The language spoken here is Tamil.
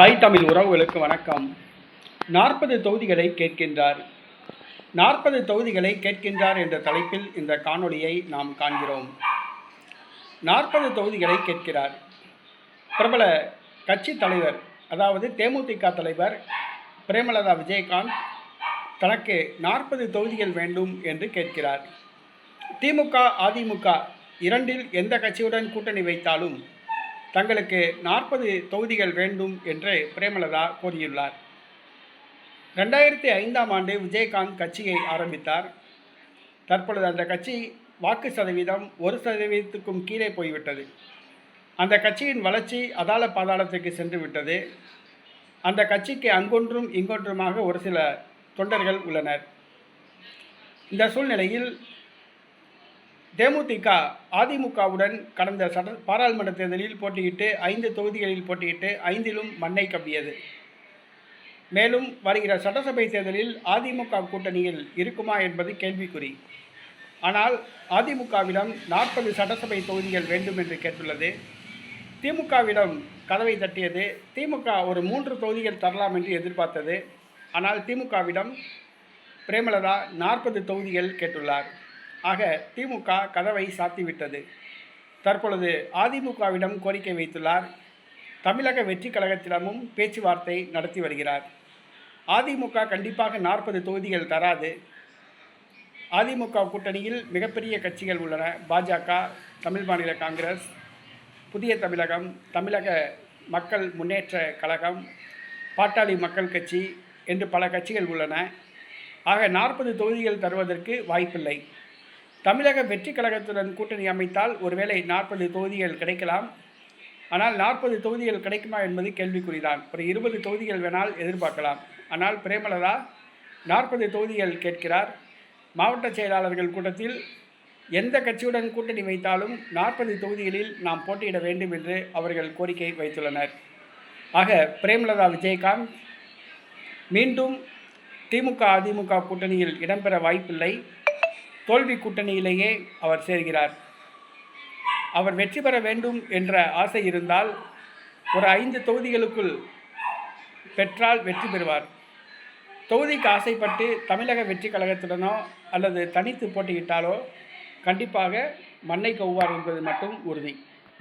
தாய் தமிழ் உறவுகளுக்கு வணக்கம். நாற்பது தொகுதிகளை கேட்கின்றார். நாற்பது தொகுதிகளை கேட்கின்றார் என்ற தலைப்பில் இந்த காணொளியை நாம் காண்கிறோம். நாற்பது தொகுதிகளை கேட்கிறார். பிரபல கட்சி தலைவர் அதாவது தேமுதிக தலைவர் பிரேமலதா விஜயகாந்த் தனக்கு நாற்பது தொகுதிகள் வேண்டும் என்று கேட்கிறார். திமுக அதிமுக இரண்டில் எந்த கட்சியுடன் கூட்டணி வைத்தாலும் தங்களுக்கு நாற்பது தொகுதிகள் வேண்டும் என்று பிரேமலதா கூறியுள்ளார் ரெண்டாயிரத்தி ஐந்தாம் ஆண்டு விஜயகாந்த் கட்சியை ஆரம்பித்தார். தற்பொழுது அந்த கட்சி வாக்கு சதவீதம் ஒரு சதவீதத்துக்கும் கீழே போய்விட்டது. அந்த கட்சியின் வளர்ச்சி அதால பாதாளத்துக்கு சென்று விட்டது. அந்த கட்சிக்கு அங்கொன்றும் இங்கொன்றுமாக ஒரு சில தொண்டர்கள் உள்ளனர். இந்த சூழ்நிலையில் தேமுதிக அதிமுகவுடன் கடந்த சட்ட பாராளுமன்ற தேர்தலில் போட்டியிட்டு ஐந்து தொகுதிகளில் போட்டியிட்டு ஐந்திலும் மண்ணை கவ்வியது. மேலும் வருகிற சட்டசபை தேர்தலில் அதிமுக கூட்டணியில் இருக்குமா என்பது கேள்விக்குறி. ஆனால் அதிமுகவிடம் நாற்பது சட்டசபை தொகுதிகள் வேண்டும் என்று கேட்டுள்ளது. திமுகவிடம் கதவை தட்டியது. திமுக ஒரு மூன்று தொகுதிகள் தரலாம் என்று எதிர்பார்த்தது. ஆனால் திமுகவிடம் பிரேமலதா நாற்பது தொகுதிகள் கேட்டுள்ளார். ஆக திமுக கதவை சாத்திவிட்டது. தற்பொழுது அதிமுகவிடம் கோரிக்கை வைத்துள்ளார். தமிழக வெற்றி கழகத்திடமும் பேச்சுவார்த்தை நடத்தி வருகிறார். அதிமுக கண்டிப்பாக நாற்பது தொகுதிகள் தராது. அதிமுக கூட்டணியில் மிகப்பெரிய கட்சிகள் உள்ளன. பாஜக தமிழ் மாநில காங்கிரஸ் புதிய தமிழகம் தமிழக மக்கள் முன்னேற்ற கழகம் பாட்டாளி மக்கள் கட்சி என்று பல கட்சிகள் உள்ளன. ஆக நாற்பது தொகுதிகள் தருவதற்கு வாய்ப்பில்லை. தமிழக வெற்றி கழகத்துடன் கூட்டணி அமைத்தால் ஒருவேளை நாற்பது தொகுதிகள் கிடைக்கலாம். ஆனால் நாற்பது தொகுதிகள் கிடைக்குமா என்பது கேள்விக்குறிதான். ஒரு இருபது தொகுதிகள் வேணால் எதிர்பார்க்கலாம். ஆனால் பிரேமலதா நாற்பது தொகுதிகள் கேட்கிறார். மாவட்ட செயலாளர்கள் கூட்டத்தில் எந்த கட்சியுடன் கூட்டணி வைத்தாலும் நாற்பது தொகுதிகளில் நாம் போட்டியிட வேண்டும் என்று அவர்கள் கோரிக்கை வைத்துள்ளனர். ஆக பிரேமலதா விஜயகாந்த் மீண்டும் திமுக அதிமுக கூட்டணியில் இடம்பெற வாய்ப்பில்லை. தோல்வி கூட்டணியிலேயே அவர் சேர்கிறார். அவர் வெற்றி பெற வேண்டும் என்ற ஆசை இருந்தால் ஒரு ஐந்து தொகுதிகளுக்குள் பெற்றால் வெற்றி பெறுவார். தொகுதிக்கு ஆசைப்பட்டு தமிழக வெற்றி கழகத்துடனோ அல்லது தனித்து போட்டியிட்டாலோ கண்டிப்பாக மண்ணை கவ்வார் என்பது மட்டும் உறுதி.